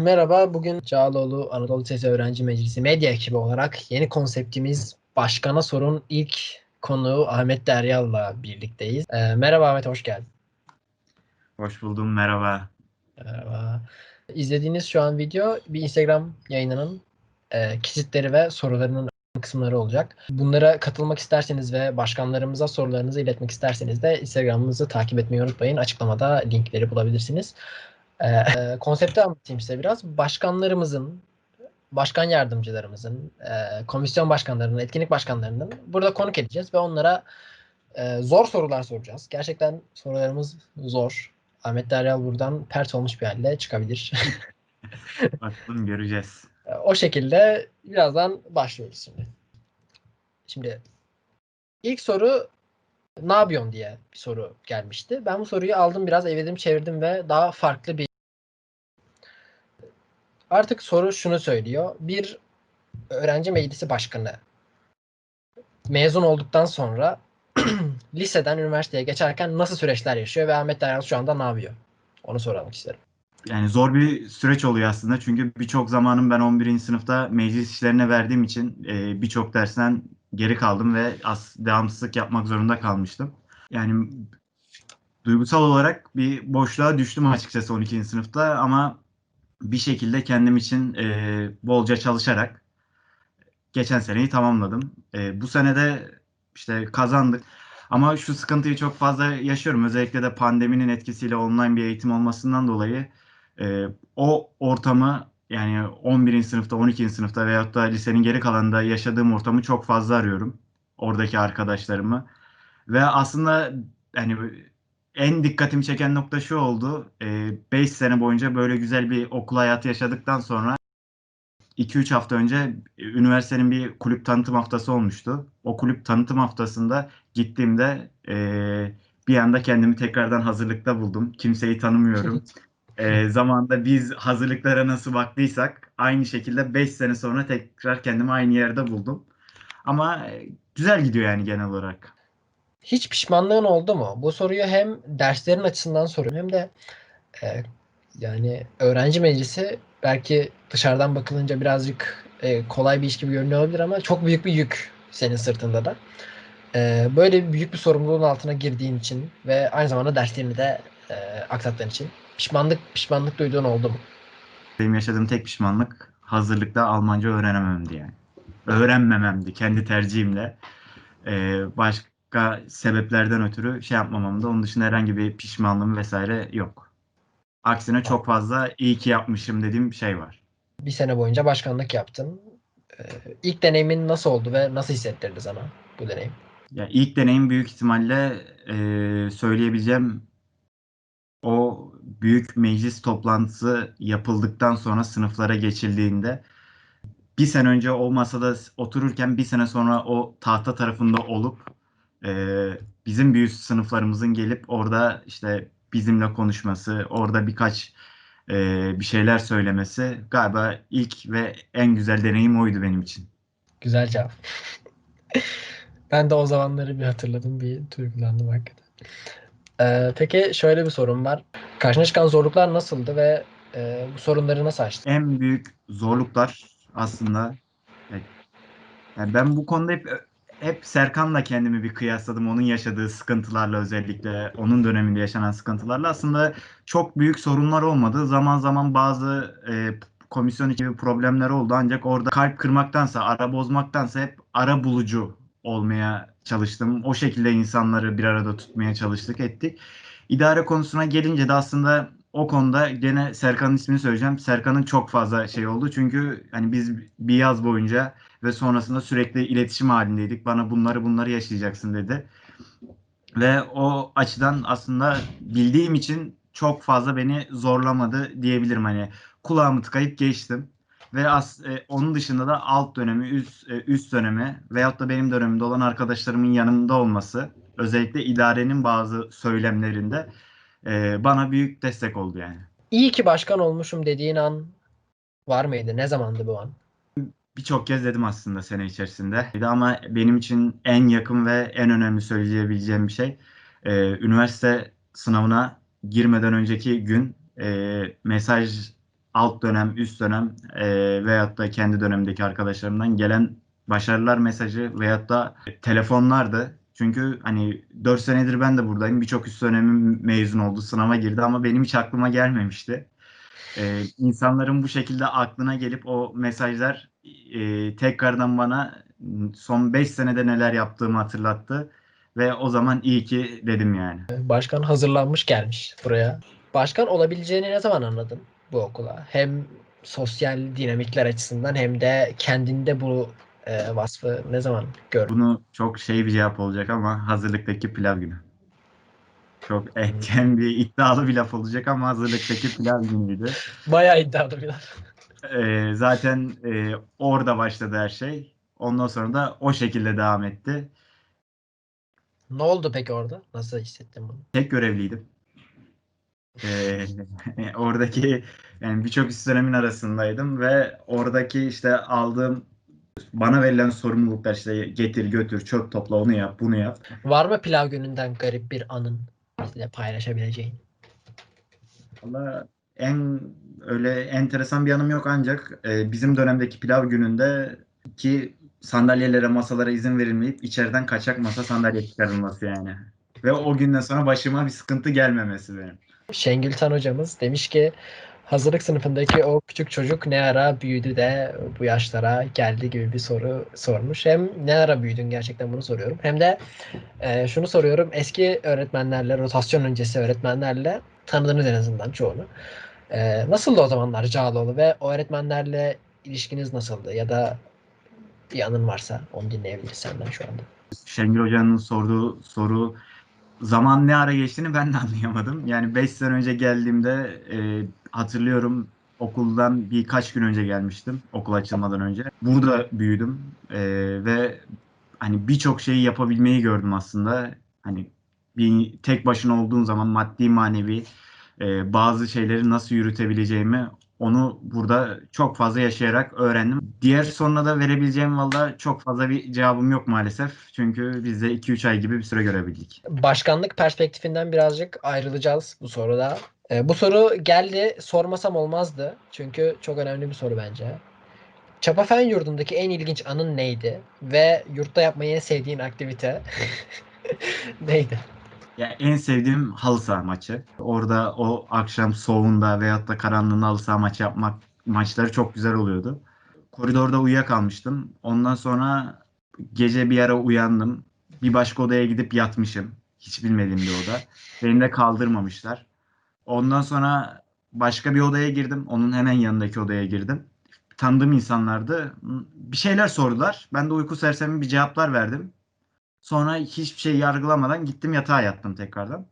Merhaba, bugün Çağaloğlu Anadolu Lisesi Öğrenci Meclisi medya ekibi olarak yeni konseptimiz Başkana Sorun ilk konuğu Ahmet Deryal'la birlikteyiz. Ee, merhaba Ahmet, hoş geldin. Hoş buldum, merhaba. Merhaba. İzlediğiniz şu an video bir Instagram yayınının e, kesitleri ve sorularının kısımları olacak. Bunlara katılmak isterseniz ve başkanlarımıza sorularınızı iletmek isterseniz de Instagram'ımızı takip etmeyi unutmayın. Açıklamada linkleri bulabilirsiniz. Ee, e, konsepti anlatayım size biraz. Başkanlarımızın, başkan yardımcılarımızın, e, komisyon başkanlarının, etkinlik başkanlarının burada konuk edeceğiz ve onlara e, zor sorular soracağız. Gerçekten sorularımız zor. Ahmet Deryal buradan pert olmuş bir halde çıkabilir. Bakalım göreceğiz. o şekilde birazdan başlıyoruz şimdi. Şimdi ilk soru ne yapıyorsun diye bir soru gelmişti. Ben bu soruyu aldım biraz evirdim çevirdim ve daha farklı bir Artık soru şunu söylüyor. Bir öğrenci meclisi başkanı mezun olduktan sonra liseden üniversiteye geçerken nasıl süreçler yaşıyor ve Ahmet Dayan şu anda ne yapıyor? Onu soralım isterim. Yani zor bir süreç oluyor aslında çünkü birçok zamanım ben 11. sınıfta meclis işlerine verdiğim için e, birçok dersten geri kaldım ve as devamsızlık yapmak zorunda kalmıştım. Yani duygusal olarak bir boşluğa düştüm açıkçası 12. sınıfta ama bir şekilde kendim için e, bolca çalışarak geçen seneyi tamamladım. E, bu sene de işte kazandık. Ama şu sıkıntıyı çok fazla yaşıyorum. Özellikle de pandeminin etkisiyle online bir eğitim olmasından dolayı e, o ortamı yani 11. sınıfta, 12. sınıfta veyahut da lisenin geri kalanında yaşadığım ortamı çok fazla arıyorum. Oradaki arkadaşlarımı. Ve aslında yani en dikkatimi çeken nokta şu oldu. 5 e, sene boyunca böyle güzel bir okul hayatı yaşadıktan sonra 2-3 hafta önce üniversitenin bir kulüp tanıtım haftası olmuştu. O kulüp tanıtım haftasında gittiğimde e, bir anda kendimi tekrardan hazırlıkta buldum. Kimseyi tanımıyorum. e, zamanda biz hazırlıklara nasıl baktıysak aynı şekilde 5 sene sonra tekrar kendimi aynı yerde buldum. Ama güzel gidiyor yani genel olarak. Hiç pişmanlığın oldu mu? Bu soruyu hem derslerin açısından soruyorum hem de e, yani öğrenci meclisi belki dışarıdan bakılınca birazcık e, kolay bir iş gibi görünüyor olabilir ama çok büyük bir yük senin sırtında da. E, böyle büyük bir sorumluluğun altına girdiğin için ve aynı zamanda derslerini de e, aksattığın için pişmanlık pişmanlık duyduğun oldu mu? Benim yaşadığım tek pişmanlık hazırlıkta Almanca öğrenemememdi yani. Öğrenmememdi kendi tercihimle. E, başka sebeplerden ötürü şey yapmamamda. Onun dışında herhangi bir pişmanlığım vesaire yok. Aksine çok fazla iyi ki yapmışım dediğim şey var. Bir sene boyunca başkanlık yaptın. Ee, ilk deneyimin nasıl oldu ve nasıl hissettirdi sana bu deneyim? Ya ilk deneyim büyük ihtimalle e, söyleyebileceğim o büyük meclis toplantısı yapıldıktan sonra sınıflara geçildiğinde bir sene önce o masada otururken bir sene sonra o tahta tarafında olup e, bizim büyük sınıflarımızın gelip orada işte bizimle konuşması, orada birkaç e, bir şeyler söylemesi galiba ilk ve en güzel deneyim oydu benim için. Güzel cevap. ben de o zamanları bir hatırladım, bir duygulandım hakikaten. Ee, peki şöyle bir sorum var. Karşına çıkan zorluklar nasıldı ve e, bu sorunları nasıl aştın? En büyük zorluklar aslında yani ben bu konuda hep hep Serkan'la kendimi bir kıyasladım. Onun yaşadığı sıkıntılarla özellikle onun döneminde yaşanan sıkıntılarla aslında çok büyük sorunlar olmadı. Zaman zaman bazı e, komisyon gibi problemler oldu. Ancak orada kalp kırmaktansa, ara bozmaktansa hep ara bulucu olmaya çalıştım. O şekilde insanları bir arada tutmaya çalıştık, ettik. İdare konusuna gelince de aslında o konuda gene Serkan'ın ismini söyleyeceğim. Serkan'ın çok fazla şey oldu. Çünkü hani biz bir yaz boyunca ve sonrasında sürekli iletişim halindeydik. Bana bunları bunları yaşayacaksın dedi. Ve o açıdan aslında bildiğim için çok fazla beni zorlamadı diyebilirim. Hani kulağımı tıkayıp geçtim. Ve as, e, onun dışında da alt dönemi, üst, e, üst dönemi veyahut da benim dönemimde olan arkadaşlarımın yanımda olması özellikle idarenin bazı söylemlerinde e, bana büyük destek oldu yani. İyi ki başkan olmuşum dediğin an var mıydı? Ne zamandı bu an? Birçok kez dedim aslında sene içerisinde. Ama benim için en yakın ve en önemli söyleyebileceğim bir şey e, üniversite sınavına girmeden önceki gün e, mesaj alt dönem, üst dönem e, veyahut da kendi dönemdeki arkadaşlarımdan gelen başarılar mesajı veyahut da telefonlardı. Çünkü hani 4 senedir ben de buradayım. Birçok üst dönemim mezun oldu, sınava girdi ama benim hiç aklıma gelmemişti. Ee, insanların bu şekilde aklına gelip o mesajlar e, tekrardan bana son 5 senede neler yaptığımı hatırlattı. Ve o zaman iyi ki dedim yani. Başkan hazırlanmış gelmiş buraya. Başkan olabileceğini ne zaman anladın bu okula? Hem sosyal dinamikler açısından hem de kendinde bu e, vasfı ne zaman gördün? Bunu çok şey bir cevap olacak ama hazırlıktaki pilav günü. Çok etken bir iddialı bir laf olacak ama hazırlıktaki pilav günüydü. Bayağı iddialı bir laf. Ee, zaten e, orada başladı her şey. Ondan sonra da o şekilde devam etti. Ne oldu peki orada? Nasıl hissettin bunu? Tek görevliydim. Ee, oradaki yani birçok üst dönemin arasındaydım ve oradaki işte aldığım bana verilen sorumluluklar işte getir götür çöp topla onu yap bunu yap. Var mı pilav gününden garip bir anın bizle paylaşabileceğin? Valla en öyle enteresan bir anım yok ancak e, bizim dönemdeki pilav gününde ki sandalyelere masalara izin verilmeyip içeriden kaçak masa sandalye çıkarılması yani. Ve o günden sonra başıma bir sıkıntı gelmemesi benim. Şengül Tan hocamız demiş ki hazırlık sınıfındaki o küçük çocuk ne ara büyüdü de bu yaşlara geldi gibi bir soru sormuş. Hem ne ara büyüdün gerçekten bunu soruyorum. Hem de e, şunu soruyorum. Eski öğretmenlerle, rotasyon öncesi öğretmenlerle tanıdınız en azından çoğunu. E, nasıldı o zamanlar Cağaloğlu ve o öğretmenlerle ilişkiniz nasıldı? Ya da bir anın varsa onu dinleyebiliriz senden şu anda. Şengül Hoca'nın sorduğu soru zaman ne ara geçtiğini ben de anlayamadım. Yani 5 sene önce geldiğimde e, hatırlıyorum okuldan birkaç gün önce gelmiştim okul açılmadan önce. Burada büyüdüm e, ve hani birçok şeyi yapabilmeyi gördüm aslında. Hani bir tek başına olduğun zaman maddi manevi e, bazı şeyleri nasıl yürütebileceğimi onu burada çok fazla yaşayarak öğrendim. Diğer soruna da verebileceğim valla çok fazla bir cevabım yok maalesef. Çünkü biz de 2-3 ay gibi bir süre görebildik. Başkanlık perspektifinden birazcık ayrılacağız bu soruda. Ee, bu soru geldi sormasam olmazdı. Çünkü çok önemli bir soru bence. Çapa Fen Yurdu'ndaki en ilginç anın neydi? Ve yurtta yapmayı en sevdiğin aktivite neydi? Ya en sevdiğim halı saha maçı. Orada o akşam soğuğunda veyahut da karanlığında halı saha maçı yapmak maçları çok güzel oluyordu. Koridorda uyuyakalmıştım. Ondan sonra gece bir ara uyandım. Bir başka odaya gidip yatmışım. Hiç bilmediğim bir oda. Beni de kaldırmamışlar. Ondan sonra başka bir odaya girdim. Onun hemen yanındaki odaya girdim. Tanıdığım insanlardı. Bir şeyler sordular. Ben de uyku sersemi bir cevaplar verdim. Sonra hiçbir şey yargılamadan gittim yatağa yattım tekrardan.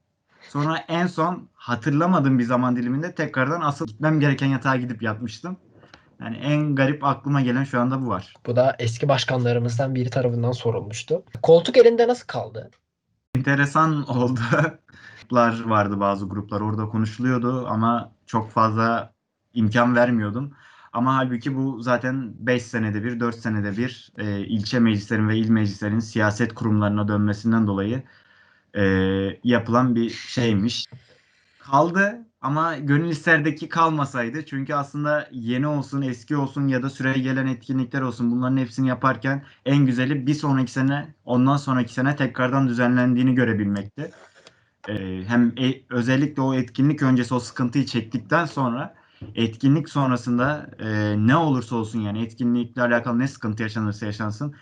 Sonra en son hatırlamadığım bir zaman diliminde tekrardan asıl gitmem gereken yatağa gidip yatmıştım. Yani en garip aklıma gelen şu anda bu var. Bu da eski başkanlarımızdan biri tarafından sorulmuştu. Koltuk elinde nasıl kaldı? Enteresan oldu. Gruplar vardı bazı gruplar orada konuşuluyordu ama çok fazla imkan vermiyordum. Ama halbuki bu zaten 5 senede bir, 4 senede bir e, ilçe meclislerin ve il meclislerin siyaset kurumlarına dönmesinden dolayı e, yapılan bir şeymiş. Kaldı ama gönül isterdeki kalmasaydı. Çünkü aslında yeni olsun, eski olsun ya da süreye gelen etkinlikler olsun bunların hepsini yaparken en güzeli bir sonraki sene, ondan sonraki sene tekrardan düzenlendiğini görebilmekti. E, hem e, özellikle o etkinlik öncesi o sıkıntıyı çektikten sonra etkinlik sonrasında e, ne olursa olsun yani etkinlikle alakalı ne sıkıntı yaşanırsa yaşansın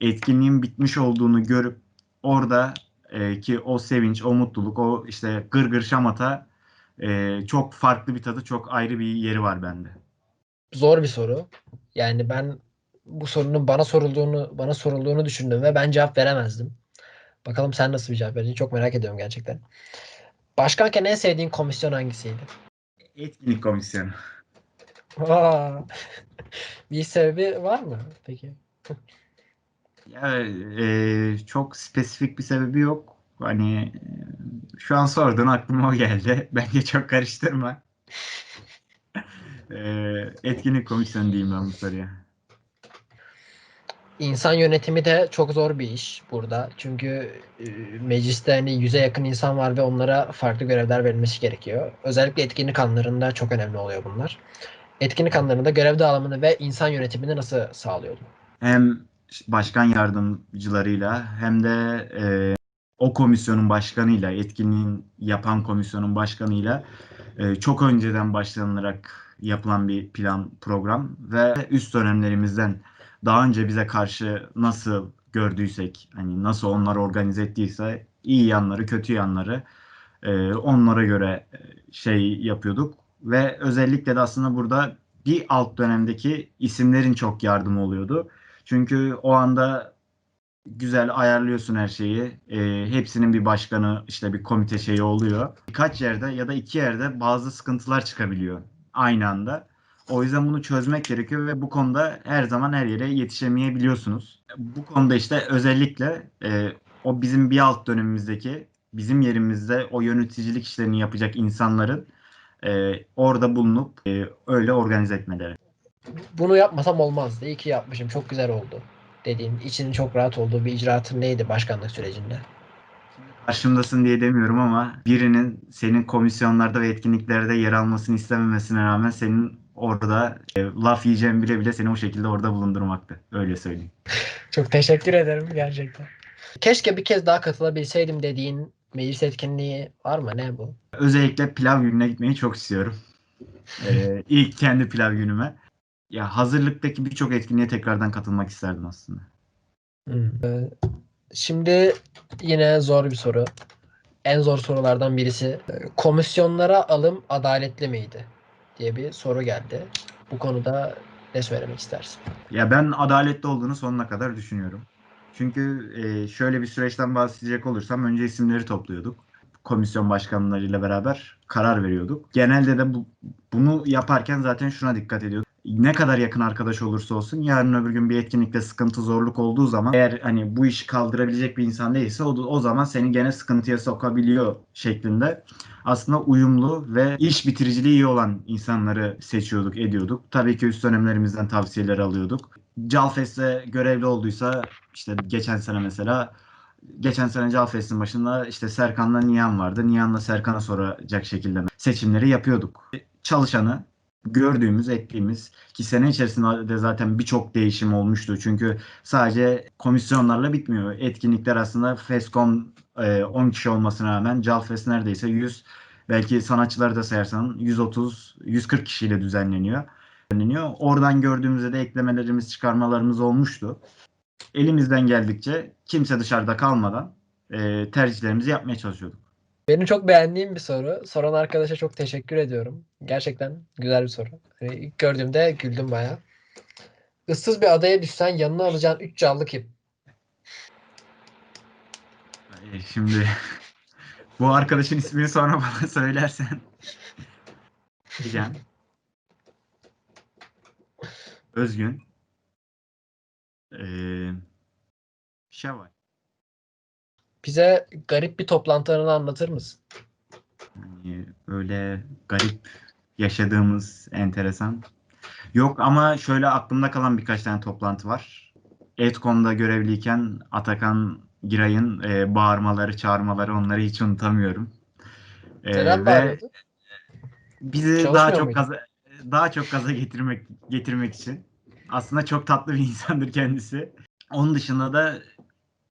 etkinliğin bitmiş olduğunu görüp orada e, ki o sevinç, o mutluluk, o işte gırgır şamata e, çok farklı bir tadı, çok ayrı bir yeri var bende. Zor bir soru. Yani ben bu sorunun bana sorulduğunu bana sorulduğunu düşündüm ve ben cevap veremezdim. Bakalım sen nasıl bir cevap vereceksin çok merak ediyorum gerçekten. Başkanken en sevdiğin komisyon hangisiydi? Etkinlik komisyonu. Aa, bir sebebi var mı peki? Ya, e, çok spesifik bir sebebi yok. Hani e, şu an sordun aklıma o geldi. Bence çok karıştırma. e, etkinlik komisyonu diyeyim ben bu soruya. İnsan yönetimi de çok zor bir iş burada. Çünkü e, mecliste hani yüze yakın insan var ve onlara farklı görevler verilmesi gerekiyor. Özellikle etkinlik anlarında çok önemli oluyor bunlar. etkinlik anlarında görev dağılımını ve insan yönetimini nasıl sağlıyordu? Hem başkan yardımcılarıyla hem de e, o komisyonun başkanıyla, etkinliğin yapan komisyonun başkanıyla e, çok önceden başlanılarak yapılan bir plan, program ve üst dönemlerimizden daha önce bize karşı nasıl gördüysek, hani nasıl onlar organize ettiyse iyi yanları, kötü yanları e, onlara göre e, şey yapıyorduk ve özellikle de aslında burada bir alt dönemdeki isimlerin çok yardımı oluyordu. Çünkü o anda güzel ayarlıyorsun her şeyi. E, hepsinin bir başkanı, işte bir komite şeyi oluyor. Birkaç yerde ya da iki yerde bazı sıkıntılar çıkabiliyor aynı anda. O yüzden bunu çözmek gerekiyor ve bu konuda her zaman her yere yetişemeyebiliyorsunuz. Bu konuda işte özellikle e, o bizim bir alt dönemimizdeki, bizim yerimizde o yöneticilik işlerini yapacak insanların e, orada bulunup e, öyle organize etmeleri. Bunu yapmasam olmazdı. İyi ki yapmışım. Çok güzel oldu. Dediğin, içinin çok rahat olduğu bir icraatın neydi başkanlık sürecinde? Karşımdasın diye demiyorum ama birinin senin komisyonlarda ve etkinliklerde yer almasını istememesine rağmen senin orada e, laf yiyeceğin bile bile seni o şekilde orada bulundurmaktı. Öyle söyleyeyim. Çok teşekkür ederim gerçekten. Keşke bir kez daha katılabilseydim dediğin meclis etkinliği var mı? Ne bu? Özellikle pilav gününe gitmeyi çok istiyorum. Ee, ilk kendi pilav günüme. Ya hazırlıktaki birçok etkinliğe tekrardan katılmak isterdim aslında. Hmm. Ee, Şimdi yine zor bir soru. En zor sorulardan birisi. Ee, Komisyonlara alım adaletli miydi? diye bir soru geldi. Bu konuda ne söylemek istersin? Ya ben adaletli olduğunu sonuna kadar düşünüyorum. Çünkü e, şöyle bir süreçten bahsedecek olursam önce isimleri topluyorduk. Komisyon başkanlarıyla beraber karar veriyorduk. Genelde de bu, bunu yaparken zaten şuna dikkat ediyorduk. Ne kadar yakın arkadaş olursa olsun yarın öbür gün bir etkinlikte sıkıntı zorluk olduğu zaman eğer hani bu işi kaldırabilecek bir insan değilse o, o zaman seni gene sıkıntıya sokabiliyor şeklinde aslında uyumlu ve iş bitiriciliği iyi olan insanları seçiyorduk, ediyorduk. Tabii ki üst dönemlerimizden tavsiyeler alıyorduk. Calfest'te görevli olduysa işte geçen sene mesela geçen sene Calfest'in başında işte Serkan'la Nihan vardı. Nihan'la Serkan'a soracak şekilde seçimleri yapıyorduk. Çalışanı gördüğümüz, ettiğimiz ki sene içerisinde de zaten birçok değişim olmuştu. Çünkü sadece komisyonlarla bitmiyor. Etkinlikler aslında FESCOM e, 10 kişi olmasına rağmen Calfest neredeyse 100 belki sanatçıları da sayarsan 130 140 kişiyle düzenleniyor. düzenleniyor. Oradan gördüğümüzde de eklemelerimiz, çıkarmalarımız olmuştu. Elimizden geldikçe kimse dışarıda kalmadan e, tercihlerimizi yapmaya çalışıyorduk. Benim çok beğendiğim bir soru. Soran arkadaşa çok teşekkür ediyorum. Gerçekten güzel bir soru. Hani ilk gördüğümde güldüm bayağı. Issız bir adaya düşsen yanına alacağın 3 canlı kim? Şimdi bu arkadaşın ismini sonra bana söylersen diyeceğim. Özgün. Ee, Şevval. Bize garip bir toplantı anını anlatır mısın? Yani öyle garip yaşadığımız enteresan. Yok ama şöyle aklımda kalan birkaç tane toplantı var. Etkom'da görevliyken Atakan Giray'ın e, bağırmaları, çağırmaları onları hiç unutamıyorum. E, Neden ve bağırıyordu? bizi daha çok muydu? gaza, daha çok gaza getirmek getirmek için. Aslında çok tatlı bir insandır kendisi. Onun dışında da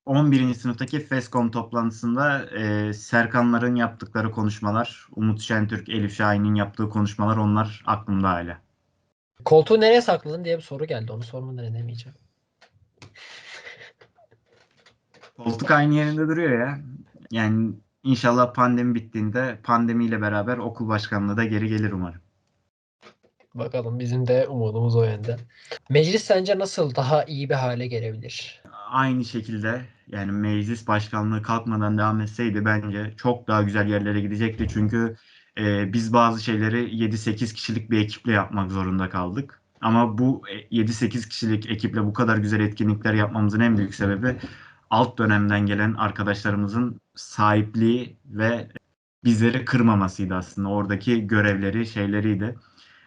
11. sınıftaki FESCOM toplantısında e, Serkanların yaptıkları konuşmalar, Umut Şentürk, Elif Şahin'in yaptığı konuşmalar onlar aklımda hala. Koltuğu nereye sakladın diye bir soru geldi. Onu sormadan edemeyeceğim. Koltuk aynı yerinde duruyor ya. Yani inşallah pandemi bittiğinde pandemiyle beraber okul başkanlığı da geri gelir umarım. Bakalım bizim de umudumuz o yönde. Meclis sence nasıl daha iyi bir hale gelebilir? Aynı şekilde yani meclis başkanlığı kalkmadan devam etseydi bence çok daha güzel yerlere gidecekti. Çünkü e, biz bazı şeyleri 7-8 kişilik bir ekiple yapmak zorunda kaldık. Ama bu e, 7-8 kişilik ekiple bu kadar güzel etkinlikler yapmamızın en büyük sebebi alt dönemden gelen arkadaşlarımızın sahipliği ve bizleri kırmamasıydı aslında. Oradaki görevleri, şeyleriydi.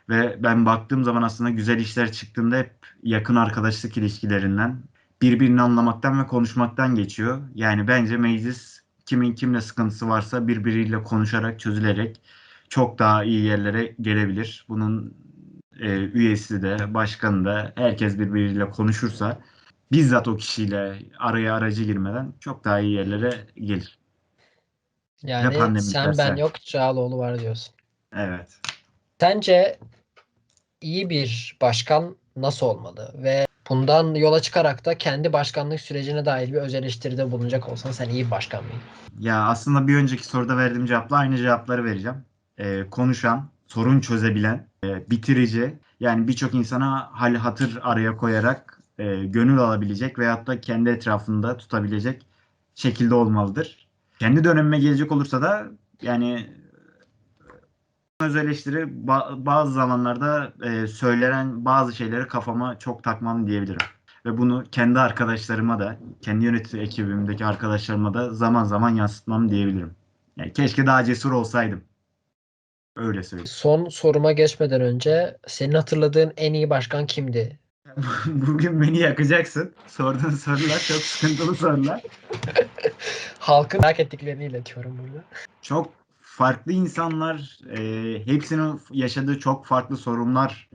Ve ben baktığım zaman aslında güzel işler çıktığında hep yakın arkadaşlık ilişkilerinden, birbirini anlamaktan ve konuşmaktan geçiyor. Yani bence meclis kimin kimle sıkıntısı varsa birbiriyle konuşarak, çözülerek çok daha iyi yerlere gelebilir. Bunun e, üyesi de, başkanı da herkes birbiriyle konuşursa bizzat o kişiyle araya aracı girmeden çok daha iyi yerlere gelir. Yani sen ben biterse. yok Çağaloğlu var diyorsun. Evet. Sence iyi bir başkan nasıl olmalı ve bundan yola çıkarak da kendi başkanlık sürecine dair bir öz eleştiride bulunacak olsan sen iyi bir başkan mıydın? Ya aslında bir önceki soruda verdiğim cevapla aynı cevapları vereceğim. Ee, konuşan, sorun çözebilen, e, bitirici, yani birçok insana hal hatır araya koyarak e, gönül alabilecek veyahut da kendi etrafında tutabilecek şekilde olmalıdır. Kendi dönemime gelecek olursa da yani öz eleştiri ba- bazı zamanlarda e, söylenen bazı şeyleri kafama çok takmam diyebilirim. Ve bunu kendi arkadaşlarıma da, kendi yönetim ekibimdeki arkadaşlarıma da zaman zaman yansıtmam diyebilirim. Yani keşke daha cesur olsaydım. Öyle söyleyeyim. Son soruma geçmeden önce senin hatırladığın en iyi başkan kimdi? Bugün beni yakacaksın. Sorduğun sorular çok sıkıntılı sorular. Halkın merak ettiklerini iletiyorum burada. Çok farklı insanlar, e, hepsinin yaşadığı çok farklı sorunlar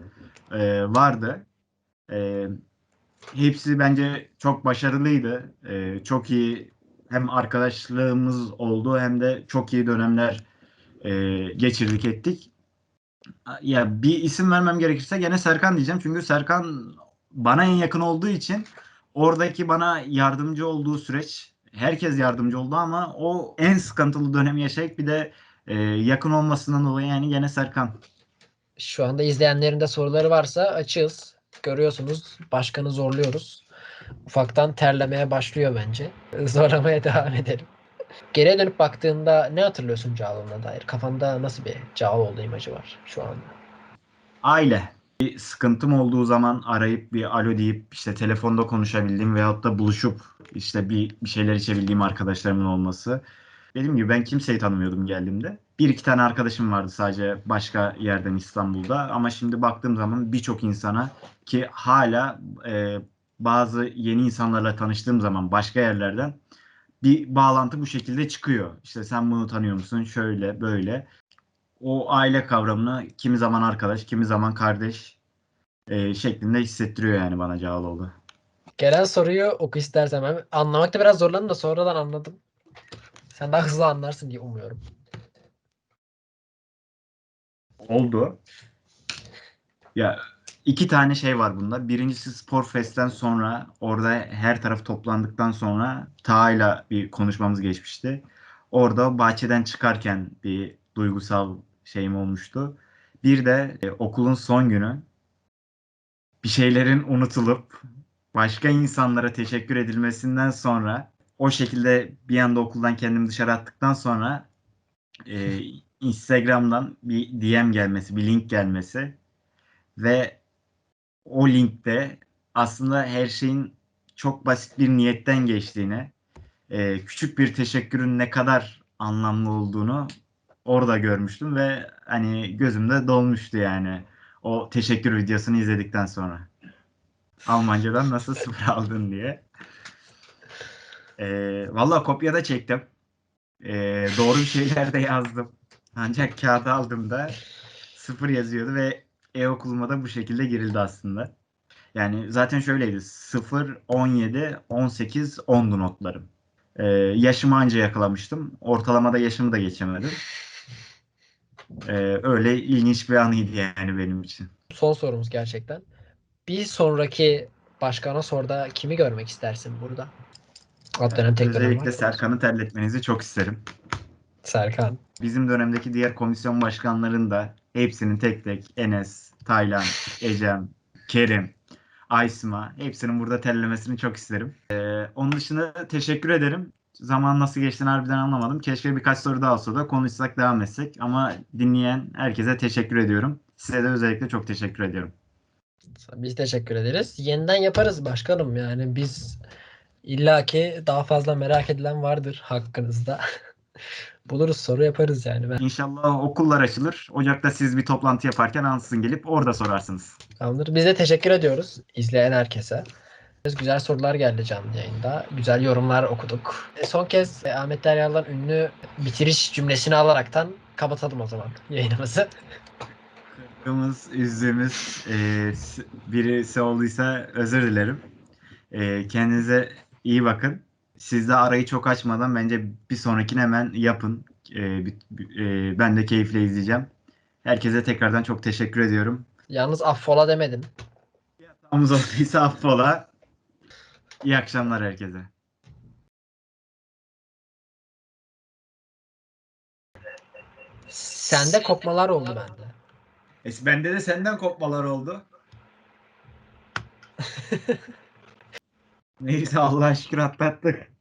e, vardı. E, hepsi bence çok başarılıydı. E, çok iyi hem arkadaşlığımız oldu hem de çok iyi dönemler e, geçirdik ettik. Ya bir isim vermem gerekirse gene Serkan diyeceğim. Çünkü Serkan bana en yakın olduğu için oradaki bana yardımcı olduğu süreç herkes yardımcı oldu ama o en sıkıntılı dönemi yaşayıp bir de e, yakın olmasından dolayı yani gene Serkan. Şu anda izleyenlerin de soruları varsa açığız. Görüyorsunuz başkanı zorluyoruz. Ufaktan terlemeye başlıyor bence. Zorlamaya devam edelim. Geriye dönüp baktığında ne hatırlıyorsun Cağaloğlu'na dair? Kafanda nasıl bir Cağaloğlu imajı var şu anda? Aile. Bir sıkıntım olduğu zaman arayıp bir alo deyip işte telefonda konuşabildiğim veyahut da buluşup işte bir, bir şeyler içebildiğim arkadaşlarımın olması. Dediğim gibi ben kimseyi tanımıyordum geldiğimde. Bir iki tane arkadaşım vardı sadece başka yerden İstanbul'da. Ama şimdi baktığım zaman birçok insana ki hala e, bazı yeni insanlarla tanıştığım zaman başka yerlerden bir bağlantı bu şekilde çıkıyor. İşte sen bunu tanıyor musun? Şöyle böyle. O aile kavramını kimi zaman arkadaş, kimi zaman kardeş e, şeklinde hissettiriyor yani bana Cağaloğlu. Gelen soruyu oku istersen. Ben anlamakta biraz zorlandım da sonradan anladım. Sen daha hızlı anlarsın diye umuyorum. Oldu. Ya iki tane şey var bunda. Birincisi Spor Fest'ten sonra orada her taraf toplandıktan sonra Taha'yla bir konuşmamız geçmişti. Orada bahçeden çıkarken bir duygusal şeyim olmuştu. Bir de e, okulun son günü bir şeylerin unutulup başka insanlara teşekkür edilmesinden sonra o şekilde bir anda okuldan kendimi dışarı attıktan sonra e, Instagram'dan bir DM gelmesi, bir link gelmesi ve o linkte aslında her şeyin çok basit bir niyetten geçtiğini, e, küçük bir teşekkürün ne kadar anlamlı olduğunu orada görmüştüm ve hani gözümde dolmuştu yani o teşekkür videosunu izledikten sonra. Almancadan nasıl sıfır aldın diye. E, Valla kopya da çektim. E, doğru bir şeyler de yazdım. Ancak kağıdı aldığımda sıfır yazıyordu ve e-okuluma da bu şekilde girildi aslında. Yani zaten şöyleydi. 0, 17, 18, 10'du notlarım. Ee, yaşımı anca yakalamıştım. Ortalamada yaşımı da geçemedim. Ee, öyle ilginç bir anıydı yani benim için. Son sorumuz gerçekten. Bir sonraki başkana sorda kimi görmek istersin burada? Alt dönem tek dönem Özellikle var. Serkan'ı terletmenizi çok isterim. Serkan. Bizim dönemdeki diğer komisyon başkanlarının da hepsinin tek tek Enes, Taylan, Ecem, Kerim, Aysma hepsinin burada terlemesini çok isterim. Ee, onun dışında teşekkür ederim. Zaman nasıl geçtiğini harbiden anlamadım. Keşke birkaç soru daha olsa da konuşsak devam etsek. Ama dinleyen herkese teşekkür ediyorum. Size de özellikle çok teşekkür ediyorum. Biz teşekkür ederiz. Yeniden yaparız başkanım yani biz illaki daha fazla merak edilen vardır hakkınızda. Buluruz soru yaparız yani. Ben İnşallah okullar açılır. Ocak'ta siz bir toplantı yaparken ansızın gelip orada sorarsınız. Tamamdır. Biz de teşekkür ediyoruz izleyen herkese. Güzel sorular geldi canlı yayında. Güzel yorumlar okuduk. E, son kez e, Ahmet Deryalı'dan ünlü bitiriş cümlesini alaraktan kapatalım o zaman yayınımızı. Kırıldığımız, üzdüğümüz e, birisi olduysa özür dilerim. E, kendinize iyi bakın. Siz de arayı çok açmadan bence bir sonrakini hemen yapın. E, bi- e, ben de keyifle izleyeceğim. Herkese tekrardan çok teşekkür ediyorum. Yalnız affola demedim. Hatamız olduysa affola. İyi akşamlar herkese. Sende kopmalar oldu bende. E, bende de senden kopmalar oldu. Neyse Allah'a şükür atlattık.